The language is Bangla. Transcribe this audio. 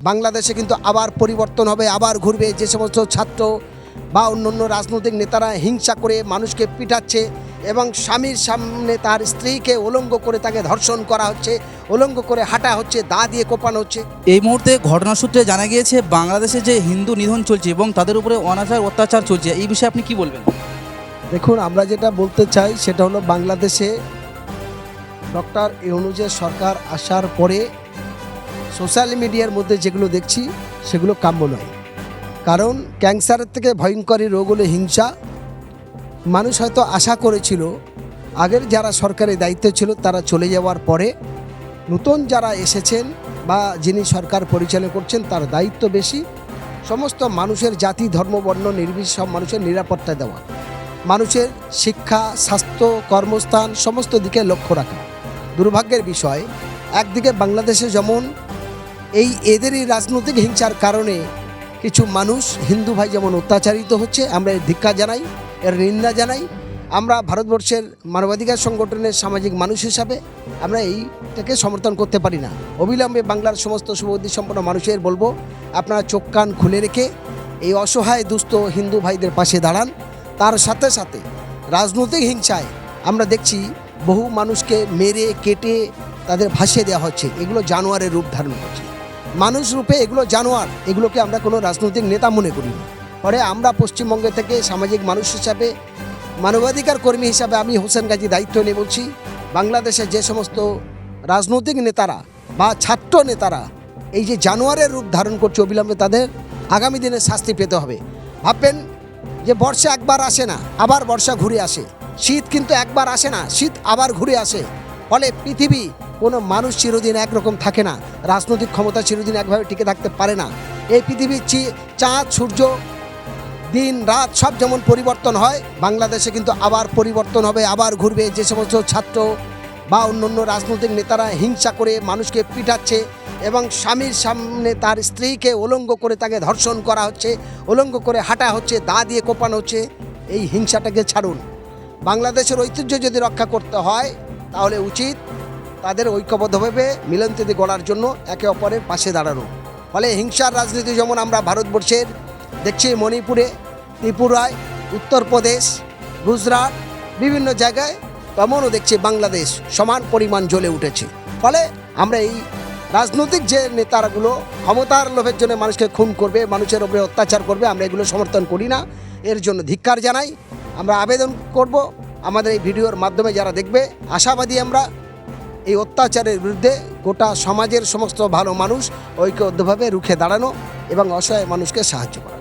বাংলাদেশে কিন্তু আবার পরিবর্তন হবে আবার ঘুরবে। যে সমস্ত ছাত্র বা অন্যান্য রাজনৈতিক নেতারা হিংসা করে মানুষকে পিটাচ্ছে এবং স্বামীর সামনে তার স্ত্রীকে উলঙ্গ করে তাকে ধর্ষণ করা হচ্ছে উলঙ্গ করে হাঁটা হচ্ছে দা দিয়ে কোপানো হচ্ছে। এই মুহূর্তে ঘটনা সূত্রে জানা গিয়েছে বাংলাদেশে যে হিন্দু নিধন চলছে এবং তাদের উপরে অনাচার অত্যাচার চলছে। এই বিষয়ে আপনি কি বলবেন? দেখুন আমরা যেটা বলতে চাই সেটা হলো বাংলাদেশে ডক্টর ইউনুজের সরকার আসার পরে সোশ্যাল মিডিয়ার মধ্যে যেগুলো দেখছি, সেগুলো কাম্য নয়। কারণ ক্যান্সারের থেকে ভয়ঙ্করী রোগ হলো হিংসা। মানুষ হয়তো আশা করেছিল, আগের যারা সরকারি দায়িত্ব ছিল, তারা চলে যাওয়ার পরে নতুন যারা এসেছেন বা যিনি সরকার পরিচালনা করছেন, তার দায়িত্ব বেশি। সমস্ত মানুষের জাতি, ধর্ম, বর্ণ, নির্বিশেষে সব মানুষের নিরাপত্তা দেওয়া। মানুষের শিক্ষা, স্বাস্থ্য, কর্মস্থান, সমস্ত দিকে লক্ষ্য রাখা। দুর্ভাগ্যের বিষয়, একদিকে বাংলাদেশে যেমন এই এদেরই রাজনৈতিক হিংসার কারণে কিছু মানুষ, হিন্দু ভাই যেমন অত্যাচারিত হচ্ছে, আমরা এর ধিক্ষা জানাই, এর নিন্দা জানাই। আমরা ভারতবর্ষের মানবাধিকার সংগঠনের সামাজিক মানুষ হিসাবে আমরা এইটাকে সমর্থন করতে পারি না। অবিলম্বে বাংলার সমস্ত শুভবুদ্ধি সম্পন্ন মানুষের বলব, আপনারা চোখ কান খুলে রেখে এই অসহায় দুস্থ হিন্দু ভাইদের পাশে দাঁড়ান। তার সাথে সাথে রাজনৈতিক হিংসায় আমরা দেখছি বহু মানুষকে মেরে, কেটে তাদের ভাসিয়ে দেওয়া হচ্ছে। এগুলো জানোয়ারের রূপ ধারণ করছে। মানুষ রূপে এগুলো জানোয়ার, এগুলোকে আমরা কোনো রাজনৈতিক নেতা মনে করি না। পরে আমরা পশ্চিমবঙ্গে থেকে সামাজিক মানুষ হিসাবে, মানবাধিকার কর্মী হিসাবে আমি হোসেন গাজী দায়িত্ব নিয়ে বলছি বাংলাদেশে যে সমস্ত রাজনৈতিক নেতারা বা ছাত্র নেতারা, এই যে জানোয়ারের রূপ ধারণ করছে অবিলম্বে তাদের আগামী দিনে শাস্তি পেতে হবে। ভাববেন যে বর্ষা একবার আসে না, আবার বর্ষা ঘুরে আসে। শীত কিন্তু একবার আসে না, শীত আবার ঘুরে আসে। ফলে পৃথিবী কোনো মানুষ চিরদিন একরকম থাকে না। রাজনৈতিক ক্ষমতা চিরদিন একভাবে টিকে থাকতে পারে না। এই পৃথিবীর চি- চাঁদ, সূর্য, দিন, রাত সব যেমন পরিবর্তন হয়, বাংলাদেশে কিন্তু আবার পরিবর্তন হবে, আবার ঘুরবে। যে সমস্ত ছাত্র বা অন্যান্য রাজনৈতিক নেতারা হিংসা করে মানুষকে পিটাচ্ছে এবং স্বামীর সামনে তার স্ত্রীকে উলঙ্গ করে তাকে ধর্ষণ করা হচ্ছে, উলঙ্গ করে হাঁটা হচ্ছে, দা দিয়ে কোপানো হচ্ছে, এই হিংসাটাকে ছাড়ুন। বাংলাদেশের ঐতিহ্য যদি রক্ষা করতে হয়, তাহলে উচিত তাদের ঐক্যবদ্ধভাবে মিলনতীতি গড়ার জন্য একে অপরের পাশে দাঁড়ানো। ফলে হিংসার রাজনীতি যেমন আমরা ভারতবর্ষের, দেখছি মণিপুরে, ত্রিপুরায়, উত্তরপ্রদেশ, গুজরাট, বিভিন্ন জায়গায় তেমনও দেখছি বাংলাদেশ সমান পরিমাণ জ্বলে উঠেছে। ফলে আমরা এই রাজনৈতিক যে নেতারাগুলো ক্ষমতার লোভের জন্য মানুষকে খুন করবে, মানুষের উপরে অত্যাচার করবে, আমরা এগুলো সমর্থন করি না। এর জন্য ধিক্কার জানাই। আমরা আবেদন করব। আমাদের এই ভিডিওর মাধ্যমে যারা দেখবে, আশাবাদী আমরা এই অত্যাচারের বিরুদ্ধে গোটা সমাজের সমস্ত ভালো মানুষ ঐক্যবদ্ধভাবে রুখে দাঁড়ানো এবং অসহায় মানুষকে সাহায্য করা।